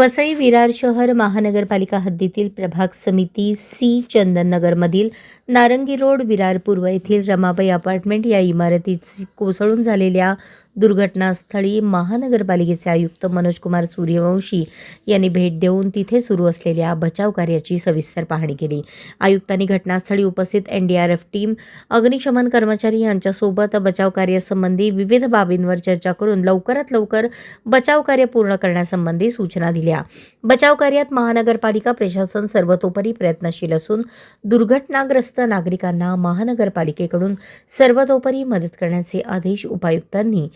वसई विरार शहर महानगरपालिका हद्दीतील प्रभाग समिती सी चंदननगरमधील नारंगी रोड विरार पूर्व येथील रमाबाई अपार्टमेंट या इमारतीची कोसळून झालेल्या दुर्घटनास्थळी महानगरपालिकेचे आयुक्त मनोजकुमार सूर्यवंशी यांनी भेट देऊन तिथे सुरू असलेल्या बचाव कार्याची सविस्तर पाहणी केली. आयुक्तांनी घटनास्थळी उपस्थित एनडीआरएफ टीम अग्निशमन कर्मचारी यांच्यासोबत बचाव कार्यासंबंधी विविध बाबींवर चर्चा करून लवकरात लवकर बचाव कार्य पूर्ण करण्यासंबंधी सूचना दिल्या. बचाव कार्यात महानगरपालिका प्रशासन सर्वतोपरी प्रयत्नशील असून दुर्घटनाग्रस्त नागरिकांना महानगरपालिकेकडून सर्वतोपरी मदत करण्याचे आदेश उपायुक्तांनी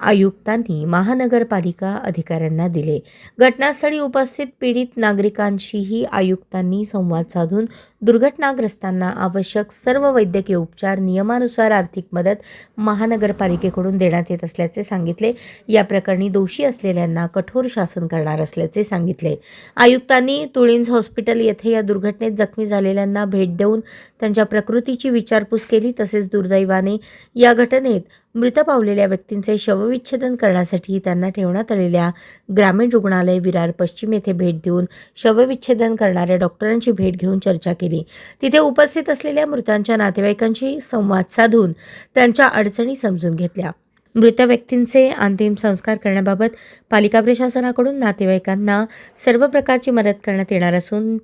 आयुक्तांनी महानगरपालिका अधिकाऱ्यांना दिले. घटनास्थळी उपस्थित पीडित नागरिकांशीही आयुक्तांनी संवाद साधून दुर्घटनाग्रस्तांना आवश्यक सर्व वैद्यकीय उपचार नियमानुसार आर्थिक मदत महानगरपालिकेकडून देण्यात येत असल्याचे सांगितले. या प्रकरणी दोषी असलेल्यांना कठोर शासन करणार असल्याचे सांगितले. आयुक्तांनी तुळिंज हॉस्पिटल येथे या दुर्घटनेत जखमी झालेल्यांना भेट देऊन त्यांच्या प्रकृतीची विचारपूस केली तसेच दुर्दैवाने या घटनेत मृत पावलेल्या व्यक्तींचे शवविच्छेदन करण्यासाठी त्यांना ठेवण्यात आलेल्या ग्रामीण रुग्णालय विरार पश्चिम येथे भेट देऊन शवविच्छेदन करणाऱ्या डॉक्टरांची भेट घेऊन चर्चा केली. तिथे उपस्थित असलेल्या मृतांच्या नातेवाईकांशी संवाद साधून त्यांच्या अडचणी समजून घेतल्या. मृत व्यक्तींचे अंतिम संस्कार करण्याबाबत पालिका प्रशासनाकडून नातेवाईकांना सर्व प्रकारची मदत करण्यात येणार असून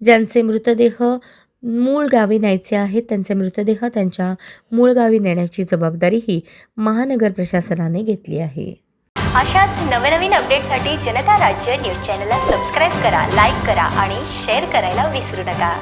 ज्यांचे मृतदेह मूळ गावी न्यायचे आहेत त्यांचे मृतदेह त्यांच्या मूळ गावी नेण्याची जबाबदारीही महानगर प्रशासनाने घेतली आहे. अशाच नवनवीन अपडेटसाठी जनता राज्य न्यूज चॅनलला सबस्क्राईब करा लाईक करा आणि शेअर करायला विसरू नका.